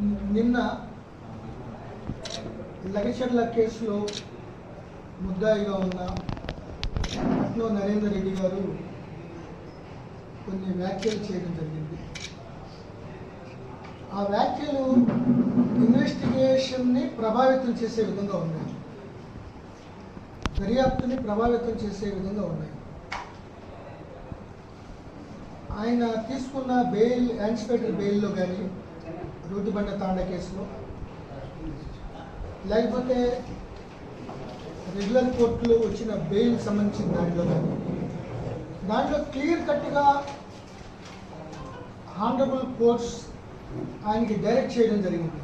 నిన్న లగచర్ల కేసులో ముద్దాయిగా ఉన్న పట్నం నరేందర్ రెడ్డి గారు కొన్ని వ్యాఖ్యలు చేయడం జరిగింది. ఆ వ్యాఖ్యలు ఇన్వెస్టిగేషన్ని ప్రభావితం చేసే విధంగా ఉన్నాయి. దర్యాప్తుని ప్రభావితం చేసే విధంగా ఉన్నాయి. ఆయన తీసుకున్న బెయిల్ యాన్స్పెక్టర్ బెయిల్లో కానీ రోడ్డుబండ తాండ కేసులో. లేకపోతే రెగ్యులర్ కోర్టులో వచ్చిన బెయిల్ సంబంధించిన దాంట్లో కానీ. దాంట్లో క్లియర్ కట్గా హానరబుల్ కోర్ట్స్ ఆయనకి డైరెక్ట్ చేయడం జరిగింది.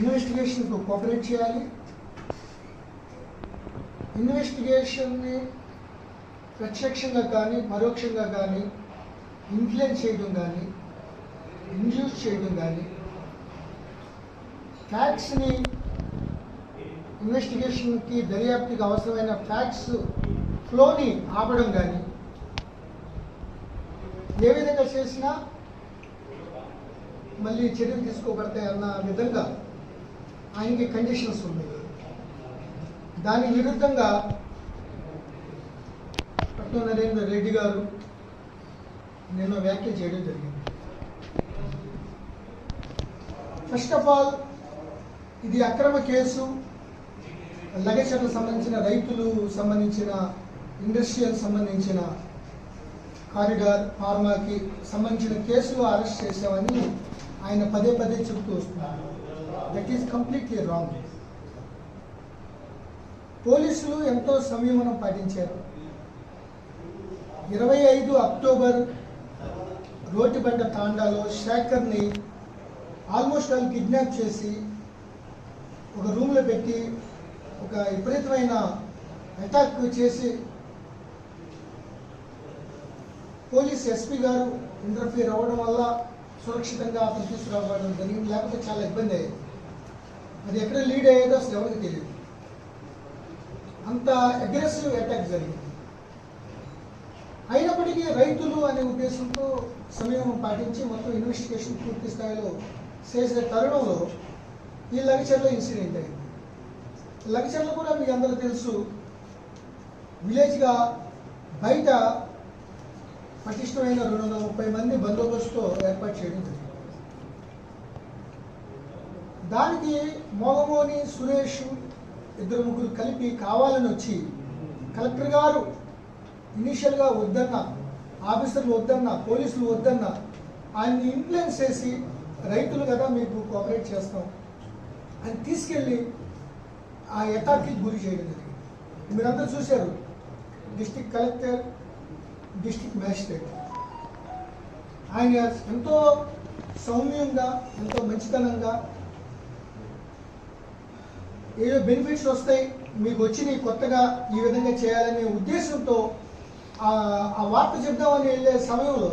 ఇన్వెస్టిగేషన్కు కోఆపరేట్ చేయాలి. ఇన్వెస్టిగేషన్ని ప్రత్యక్షంగా కానీ పరోక్షంగా కానీ ఇన్ఫ్లుయెన్స్ చేయడం కానీ ఇండ్యూస్ చేయడం కానీ ఫ్యాక్ట్స్ని ఇన్వెస్టిగేషన్కి దర్యాప్తుకి అవసరమైన ఫ్యాక్ట్స్ ఫ్లోని ఆపడం కానీ ఏ విధంగా చేసినా మళ్ళీ చర్యలు తీసుకోబడతాయి అన్న విధంగా ఆయనకి కండిషన్స్ ఉన్నాయి. దాని విరుద్ధంగా పట్నం నరేందర్ రెడ్డి గారు నిన్న వ్యాఖ్య చేయడం జరిగింది. ఫస్ట్ ఆఫ్ ఆల్ ఇది అక్రమ కేసు. లగచర్లకు సంబంధించిన రైతులు సంబంధించిన ఇండస్ట్రియల్ సంబంధించిన కారిడార్ ఫార్మాకి సంబంధించిన కేసులు అరెస్ట్ చేశామని ఆయన పదే పదే చెబుతూ వస్తున్నారు. దట్ ఈస్ కంప్లీట్లీ రాంగ్ పోలీసులు ఎంతో సంయమనం పాటించారు. ఇరవై ఐదు అక్టోబర్ రోడ్డుబండ తాండాలో శేఖర్ని ఆల్మోస్ట్ వాళ్ళు కిడ్నాప్ చేసి ఒక రూమ్లో పెట్టి ఒక విపరీతమైన అటాక్ చేసి పోలీస్ ఎస్పీ గారు ఇంటర్ఫీర్ అవ్వడం వల్ల సురక్షితంగా అతను తీసుకురావడం జరిగింది. లేకపోతే చాలా ఇబ్బంది అయ్యేది. అది ఎక్కడ లీడ్ అయ్యేదో అసలు ఎవరికి తెలియదు. అంత అగ్రెసివ్ అటాక్ జరిగింది. అయినప్పటికీ రైతులు అనే ఉద్దేశంతో సమయం పాటించి మొత్తం ఇన్వెస్టిగేషన్ పూర్తి స్థాయిలో చేసే తరుణంలో ఈ లగచర్ల ఇన్సిడెంట్ అయింది. లగచర్ల కూడా మీకు అందరూ తెలుసు. విలేజ్గా బయట పటిష్టమైన రెండు వందల ముప్పై మంది బందోబస్తుతో ఏర్పాటు చేయడం జరిగింది. దానికి మోగమోని సురేష్ ఇద్దరు ముగ్గురు కలిపి కావాలని వచ్చి కలెక్టర్ గారు ఇనీషియల్గా వద్దన్న ఆఫీసర్లు వద్దన్న పోలీసులు వద్దన్న ఆయన్ని ఇన్ఫ్లుయెన్స్ చేసి రైతులు కదా మీకు కోఆపరేట్ చేస్తాం. అని తీసుకెళ్ళి ఆ అటాక్కి గురి చేయడం జరిగింది. మీరందరూ చూశారు డిస్టిక్ కలెక్టర్ డిస్టిక్ మ్యాజిస్ట్రేట్ ఆయన ఎంతో సౌమ్యంగా ఎంతో మంచితనంగా ఏదో బెనిఫిట్స్ వస్తాయి మీకు వచ్చినాయి కొత్తగా ఈ విధంగా చేయాలనే ఉద్దేశంతో ఆ వార్త చెప్దామని వెళ్ళే సమయంలో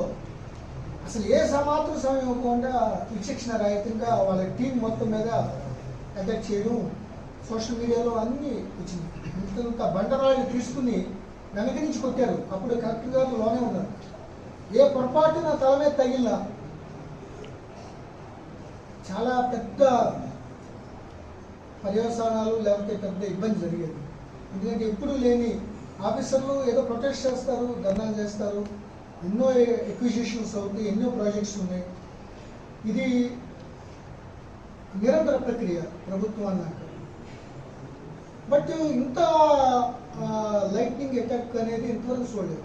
అసలు ఏ సమాత్రం సమయం ఇవ్వకుండా విచక్షణ రహితంగా వాళ్ళ టీం మొత్తం మీద అటాక్ చేయడం సోషల్ మీడియాలో అన్నీ వచ్చింది. ఇంత బండరాళ్ళు తీసుకుని వెనక నుంచి కొట్టారు. అప్పుడు కలెక్టర్ గారు లోనే ఉన్నారు. ఏ పొరపాటున తల మీద తగిలినా చాలా పెద్ద పర్యవసానాలు లేకపోతే పెద్ద ఇబ్బంది జరిగేది. ఎందుకంటే ఎప్పుడు లేని ఆఫీసర్లు ఏదో ప్రొటెస్ట్ చేస్తారు ధర్నాలు చేస్తారు. ఎన్నో ఎక్విజిషన్స్ అవుతాయి ఎన్నో ప్రాజెక్ట్స్ ఉన్నాయి. ఇది నిరంతర ప్రక్రియ ప్రభుత్వం అన్నాక బట్ ఇంత లైట్నింగ్ అటాక్ అనేది ఇంతవరకు చూడలేదు.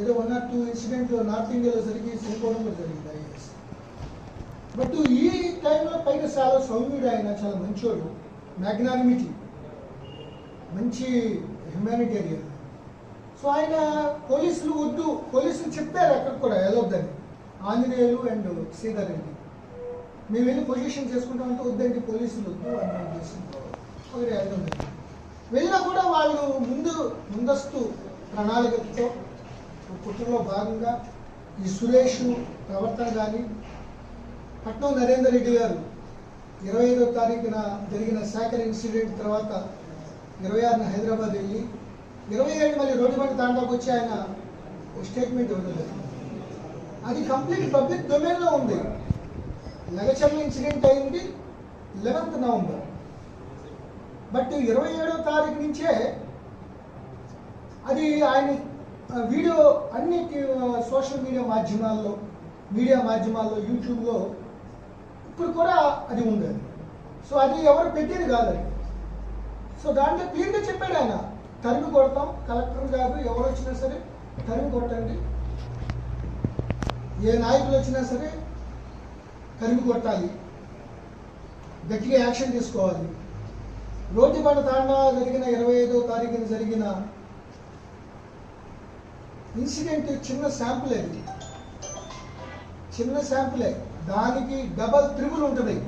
ఏదో వన్ ఆర్ టూ ఇన్సిడెంట్లు నార్త్ ఇండియాలో జరిగి శ్రీకోణంలో జరిగింది ఐఎస్ బట్ ఈ టైంలో పైన చాలా సౌమ్యుడు ఆయన చాలా మంచోడు. మ్యాగ్నానిమిటీ మంచి హ్యుమానిటేరియన్ సో ఆయన పోలీసులు వద్దు పోలీసులు చెప్పారు అక్కడ కూడా వెళ్ళొద్దని ఆంజనేయులు అండ్ శ్రీధర్ రెడ్డి మేము వెళ్ళి పొజిషన్ చేసుకుంటామంటే వద్దండి పోలీసులు వద్దు అన్న ఉద్దేశంతో ఒకరి వెళ్ళడం వెళ్ళినా కూడా వాళ్ళు ముందు ముందస్తు ప్రణాళికతో కుట్రలో భాగంగా ఈ సురేష్ ప్రవర్తన కానీ పట్నం నరేందర్ రెడ్డి గారు ఇరవై ఐదో తారీఖున జరిగిన శాఖర్ ఇన్సిడెంట్ తర్వాత ఇరవై ఆరున హైదరాబాద్ వెళ్ళి ఇరవై ఏడు మళ్ళీ రోడ్డు బండి తాండాకు వచ్చి ఆయన ఒక స్టేట్మెంట్ ఇవ్వలేదు అది కంప్లీట్ పబ్లిక్ డొమైన్లో ఉంది. లగచర్ల ఇన్సిడెంట్ అయింది లెవెన్త్ నవంబర్ బట్ ఇరవై ఏడో తారీఖు నుంచే అది ఆయన వీడియో అన్ని సోషల్ మీడియా మాధ్యమాల్లో మీడియా మాధ్యమాల్లో యూట్యూబ్లో ఇప్పుడు కూడా అది ఉండేది. సో అది ఎవరు పెట్టేది కాదు. సో దాంట్లో క్లియర్గా చెప్పాడు ఆయన. తరిమి కొడతాం. కలెక్టర్ కాదు ఎవరు వచ్చినా సరే తరిమి కొట్టండి. ఏ నాయకులు వచ్చినా సరే తరిమి కొట్టాలి. గట్టిగా యాక్షన్ తీసుకోవాలి. రోడ్డు బండ తాండా జరిగిన ఇరవై ఐదో తారీఖున జరిగిన ఇన్సిడెంట్ చిన్న శాంపులే చిన్న శాంపులే. దానికి డబల్ త్రిబుల్ ఉంటుంది.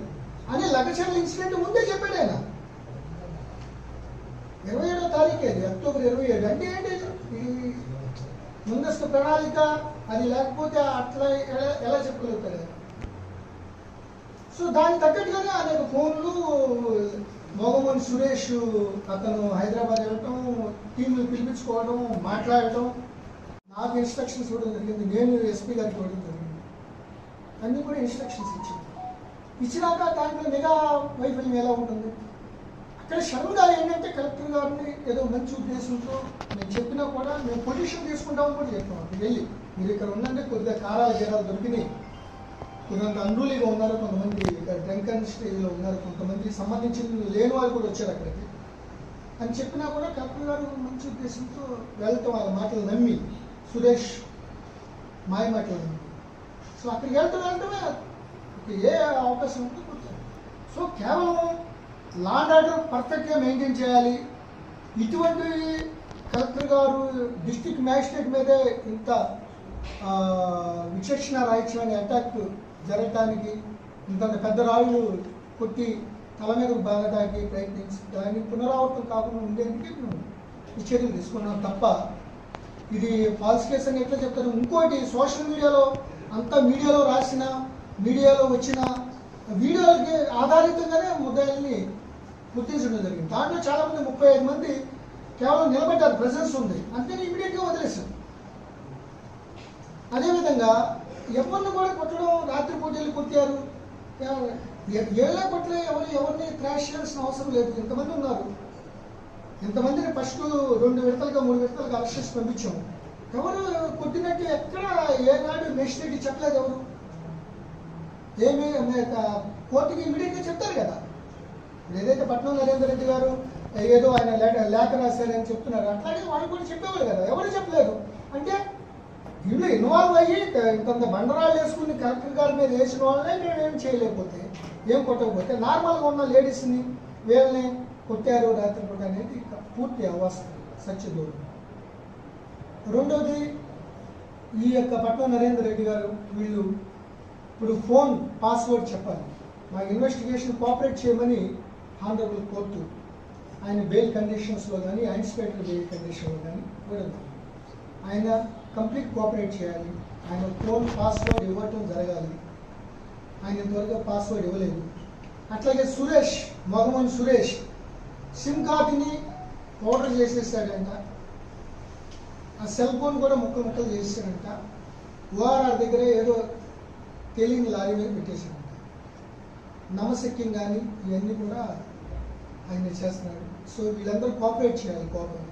అని లగచర్ల ఇన్సిడెంట్ ముందే చెప్పాడు ఆయన. ఇరవై ఏడో తారీఖు అది అక్టోబర్ ఇరవై ఏడు. అంటే ఏంటి? ఈ ముందస్తు ప్రణాళిక అది లేకపోతే అట్లా ఎలా ఎలా సో దానికి తగ్గట్టుగానే అనేక ఫోన్లు మోగమోని సురేష్ అతను హైదరాబాద్ వెళ్ళటం టీంలు పిలిపించుకోవడం మాట్లాడటం నాకు ఇన్స్ట్రక్షన్స్ ఇవ్వడం జరిగింది. నేను ఎస్పీ గారికి ఇవ్వడం జరిగింది. అన్ని కూడా ఇన్స్ట్రక్షన్స్ ఇచ్చాను ఇచ్చినాక దాంట్లో నిఘా వైఫల్యం ఎలా ఉంటుంది? అక్కడ శర్మ గారు ఏంటంటే కలెక్టర్ గారిని ఏదో మంచి ఉద్దేశంతో నేను చెప్పినా కూడా మేము పొజిషన్ తీసుకుంటామని కూడా చెప్పాం వెళ్ళి మీరు ఇక్కడ ఉందంటే కొద్దిగా కారాలు గీరాలు దొరికినాయి. కొంత అన్రూలీగా ఉన్నారు కొంతమంది ఇక్కడ డ్రంకన్ స్టేజ్లో ఉన్నారు కొంతమంది సంబంధించిన లేని వాళ్ళు కూడా వచ్చారు అక్కడికి. అని చెప్పినా కూడా కలెక్టర్ గారు మంచి ఉద్దేశంతో వెళ్తాం వాళ్ళ మాటలు నమ్మి సురేష్ మాయ మాటలు నమ్మి. సో అక్కడికి వెళ్తూ వెళ్తామే ఏ అవకాశం ఉంటే కూర్చోండి సో కేవలం లా అండ్ ఆర్డర్ పర్ఫెక్ట్గా మెయింటైన్ చేయాలి. ఇటువంటి కలెక్టర్ గారు డిస్ట్రిక్ట్ మ్యాజిస్ట్రేట్ మీదే ఇంత విచక్షణ రాహిత్యమైన అటాక్ జరగటానికి ఇంత పెద్ద రాళ్ళు కొట్టి తల మీద బాగడానికి ప్రయత్నించి దాన్ని పునరావృతం కాకుండా ఉండేందుకే మేము ఈ చర్యలు తీసుకున్నాం తప్ప ఇది ఫాల్స్ కేసు అని ఎట్లా చెప్తారు? ఇంకోటి సోషల్ మీడియాలో అంతా మీడియాలో రాసిన మీడియాలో వచ్చిన వీడియోలకి ఆధారితంగానే ముద్దాయిల్ని గుర్తించడం జరిగింది. దాంట్లో చాలా మంది ముప్పై ఐదు మంది కేవలం నిలబడ్డారు ప్రెసెన్స్ ఉంది. అందుకని ఇమీడియట్గా వదిలేశారు. అదేవిధంగా ఎవరిని కూడా కొట్టడం రాత్రి పూటలు కొట్టారు. ఏళ్ళ కొట్టలే ఎవరు ఎవరిని క్రాష్ చేయాల్సిన అవసరం లేదు. ఇంతమంది ఉన్నారు? ఇంతమందిని ఫస్ట్ రెండు విడతలుగా మూడు విడతలుగా అరెస్ట్ చేసి పంపించాము. ఎవరు కొట్టినట్టు ఎక్కడ ఏనాడు మెజిస్ట్రేట్ చెప్పలేదు ఎవరు? ఏమి కోర్టుకి ఇమీడియట్గా చెప్తారు కదా. ఏదైతే పట్నం నరేందర్ రెడ్డి గారు ఏదో ఆయన లేఖ లేఖ రాశారని చెప్తున్నారు. అట్లాగే వాళ్ళు కూడా చెప్పేవారు కదా ఎవరు చెప్పలేదు. అంటే వీళ్ళు ఇన్వాల్వ్ అయ్యి ఇంత బండరాళ్ళు వేసుకుని కలెక్టర్ గారి మీద వేసిన వాళ్ళనే మేము ఏం చేయలేకపోతే ఏం కొట్టకపోతే నార్మల్గా ఉన్న లేడీస్ని వీళ్ళని కొట్టారు రాత్రిపూట అనేది పూర్తి అవస్థ సత్యదూరం రెండవది ఈ యొక్క పట్నం నరేందర్ రెడ్డి గారు వీళ్ళు ఇప్పుడు ఫోన్ పాస్వర్డ్ చెప్పాలి. మా ఇన్వెస్టిగేషన్ కోఆపరేట్ చేయమని ఆనరబుల్ కోర్టు ఆయన బెయిల్ కండిషన్స్లో కానీ యాంటిసిపేటరీ బెయిల్ కండిషన్లో కానీ ఇవ్వడం ఆయన కంప్లీట్ కోఆపరేట్ చేయాలి. ఆయన ఫోన్ పాస్వర్డ్ ఇవ్వటం జరగాలి. ఆయన ఇంతవరకు పాస్వర్డ్ ఇవ్వలేదు. అట్లాగే సురేష్ మగమని సురేష్ సిమ్ కార్డుని ఆర్డర్ చేసేసాడంట. ఆ సెల్ ఫోన్ కూడా ముక్క ముక్కలు చేసేసాడంట. ఓఆర్ఆర్ దగ్గర ఏదో తెలియని లారీ మీద పెట్టేసాడంట నమశక్యం కానీ ఇవన్నీ కూడా ఆయన చేస్తున్నాడు. సో వీళ్ళందరూ కోఆపరేట్ చేయాలి కోపం.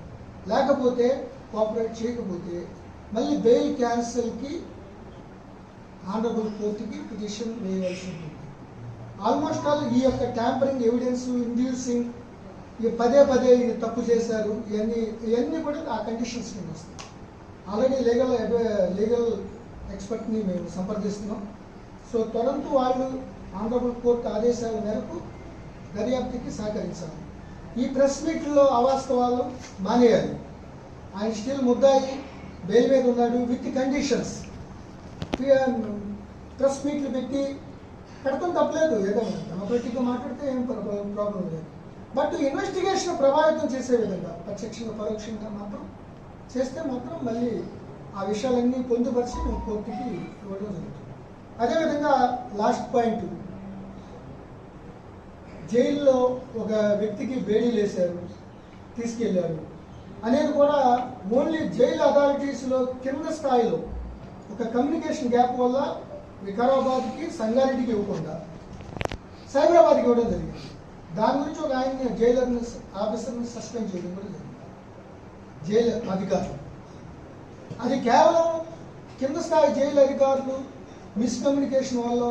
లేకపోతే కోఆపరేట్ చేయకపోతే మళ్ళీ బెయిల్ క్యాన్సిల్కి ఆనరబుల్ కోర్టుకి పిటిషన్ వేయవలసి ఉంటుంది. ఆల్మోస్ట్ ఆల్ ఈ యొక్క ట్యాంపరింగ్ ఎవిడెన్స్ ఇండ్యూసింగ్ ఈ పదే పదే ఇది తప్పు చేశారు. ఇవన్నీ ఇవన్నీ కూడా ఆ కండిషన్స్ కింద వస్తాయి. ఆల్రెడీ లీగల్ లీగల్ ఎక్స్పర్ట్ని మేము సంప్రదిస్తున్నాం. సో త్వరంతో వాళ్ళు ఆనరబుల్ కోర్టు ఆదేశాల మేరకు దర్యాప్తుకి సహకరించాలి. ఈ ప్రెస్ మీట్లో అవాస్తవాలు మానేయాలి. ఆయన స్టిల్ ముద్దాయి బెయిల్ మీద ఉన్నాడు విత్ కండిషన్స్. ప్రెస్ మీట్లు పెట్టి పెడతాం తప్పలేదు ఏదో డెమోక్రటిక్గా మాట్లాడితే ఏం ప్రాబ్లం లేదు. బట్ ఇన్వెస్టిగేషన్ ప్రభావితం చేసే విధంగా ప్రత్యక్షంగా పరోక్షంగా మాత్రం చేస్తే మాత్రం మళ్ళీ ఆ విషయాలన్నీ పొందుపరిచి మేము కోర్టుకి ఇవ్వడం జరుగుతుంది. అదేవిధంగా లాస్ట్ పాయింట్ జైల్లో ఒక వ్యక్తికి బేడీలు వేశారు తీసుకెళ్ళారు. అనేది కూడా ఓన్లీ జైలు అథారిటీస్లో కింద స్థాయిలో ఒక కమ్యూనికేషన్ గ్యాప్ వల్ల వికారాబాద్కి సంగారెడ్డికి ఇవ్వకుండా సైబరాబాద్కి ఇవ్వడం జరిగింది. దాని గురించి ఒక ఆయన జైలర్ని ఆఫీసర్ని సస్పెండ్ చేయడం కూడా జరిగింది. జైలు అధికారులు. అది కేవలం కింద స్థాయి జైలు అధికారులు మిస్కమ్యూనికేషన్ వల్ల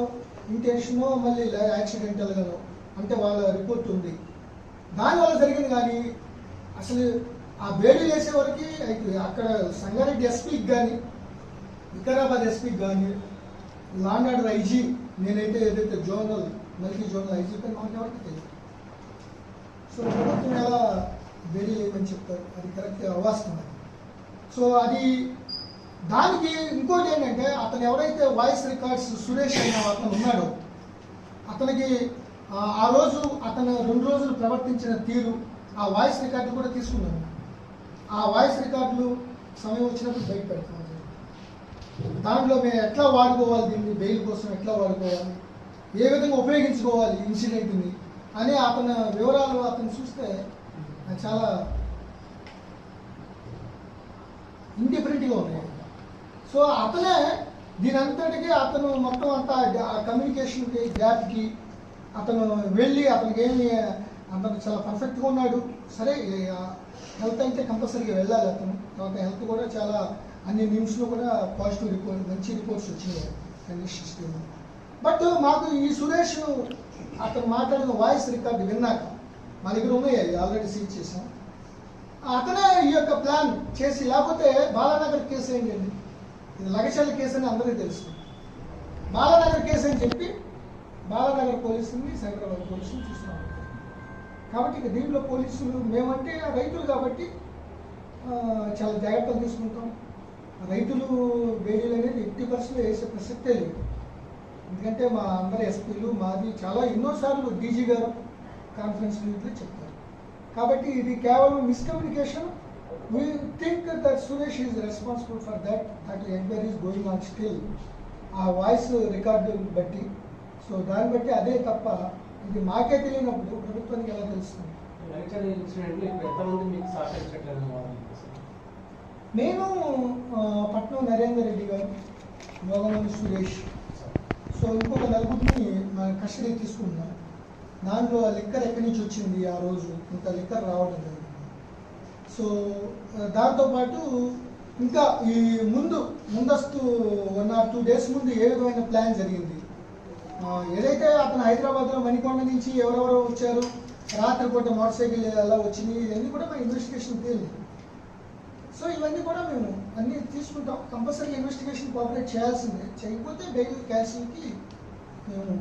ఇంటెన్షనో మళ్ళీ యాక్సిడెంటల్గానో అంటే వాళ్ళ రిపోర్ట్ ఉంది. దానివల్ల జరిగింది కానీ అసలు ఆ వేడి చేసే వరకు అయితే అక్కడ సంగారెడ్డి ఎస్పీకి కానీ వికారాబాద్ ఎస్పీకి కానీ లాండ్ ఆర్డర్ ఐజీ నేనైతే ఏదైతే జోనల్ మల్టీ జోనల్ ఐజీ కానీ మాకు ఎవరికి తెలియదు సో ప్రభుత్వం ఎలా వేడి చేయమని చెప్తారు? అది కరెక్ట్ అవాస్తవం సో అది దానికి ఇంకోటి ఏంటంటే అతను ఎవరైతే వాయిస్ రికార్డ్స్ సురేష్ అయిన అతను ఉన్నాడో అతనికి ఆ, రోజు అతను రెండు రోజులు ప్రవర్తించిన తీరు ఆ వాయిస్ రికార్డు కూడా తీసుకున్నాను. ఆ వాయిస్ రికార్డులు సమయం వచ్చినప్పుడు బయట పెడతాం దాంట్లో మేము ఎట్లా వాడుకోవాలి దీన్ని బెయిల్ కోసం ఎట్లా వాడుకోవాలి ఏ విధంగా ఉపయోగించుకోవాలి ఇన్సిడెంట్ని అని అతని వివరాలు అతను చూస్తే చాలా ఇండిఫరెంట్గా ఉన్నాయి. సో అతనే దీని అంతటికీ అతను మొత్తం అంతా ఆ కమ్యూనికేషన్కి గ్యాప్కి అతను వెళ్ళి అతనికి ఏమి అతను చాలా పర్ఫెక్ట్గా ఉన్నాడు. సరే హెల్త్ అయితే కంపల్సరీగా వెళ్ళాలి అతను. తర్వాత హెల్త్ కూడా చాలా అన్ని న్యూస్లో కూడా పాజిటివ్ రిపోర్ట్ మంచి రిపోర్ట్స్ వచ్చినాయి. కండిషన్స్ బట్ మాకు ఈ సురేష్ అతను మాట్లాడిన వాయిస్ రికార్డు విన్నాక మా దగ్గర ఉన్నాయి ఆల్రెడీ సీజ్ చేసాం అతనే ఈ యొక్క ప్లాన్ చేసి లేకపోతే బాలానగర్ కేసు ఏంటండి? ఇది లగచల్ల కేసు అని అందరికీ తెలుసు. బాలానగర్ కేసు అని చెప్పి బాలానగర్ పోలీసుని సైబరాబాద్ పోలీసుని చూస్తున్నాం కాబట్టి ఇక దీంట్లో పోలీసులు మేమంటే రైతులు కాబట్టి చాలా జాగ్రత్తలు తీసుకుంటాం. రైతులు వేడీలు అనేది ఎట్టి పర్సెంట్ వేసే ప్రసక్తే లేదు. ఎందుకంటే మా అందరి ఎస్పీలు మాది చాలా ఎన్నోసార్లు డీజీ గారు కాన్ఫరెన్స్ మీట్లో చెప్తారు కాబట్టి ఇది కేవలం miscommunication we think that Suresh is responsible for that that enquiry is going on still ఆ వాయిస్ రికార్డు బట్టి సో దాన్ని బట్టి అదే తప్ప ఇది మాకే తెలియనప్పుడు ప్రభుత్వానికి ఎలా తెలుస్తుంది? నేను పట్నం నరేందర్ రెడ్డి గారు యోగమని సురేష్ సో ఇంకొక నలుగురిని మన కస్టడీ తీసుకున్నాం. దాంట్లో ఆ లిక్కర్ ఎక్కడి నుంచి వచ్చింది ఆ రోజు? ఇంత లిక్కర్ రావడం జరిగింది. సో దాంతోపాటు ఇంకా ఈ ముందు ముందస్తు వన్ ఆర్ టూ డేస్ ముందు ఏ విధమైన ప్లాన్ జరిగింది? ఏదైతే అతను హైదరాబాద్లో మణికొండ నుంచి ఎవరెవరో వచ్చారు రాత్రిపూట మోటార్ సైకిల్ ఎలా వచ్చినాయి ఇవన్నీ కూడా మా ఇన్వెస్టిగేషన్ తేలింది. సో ఇవన్నీ కూడా మేము అన్ని తీసుకుంటాం. కంపల్సరీ ఇన్వెస్టిగేషన్ కోఆపరేట్ చేయాల్సిందే. చేయకపోతే బెయిల్ మేము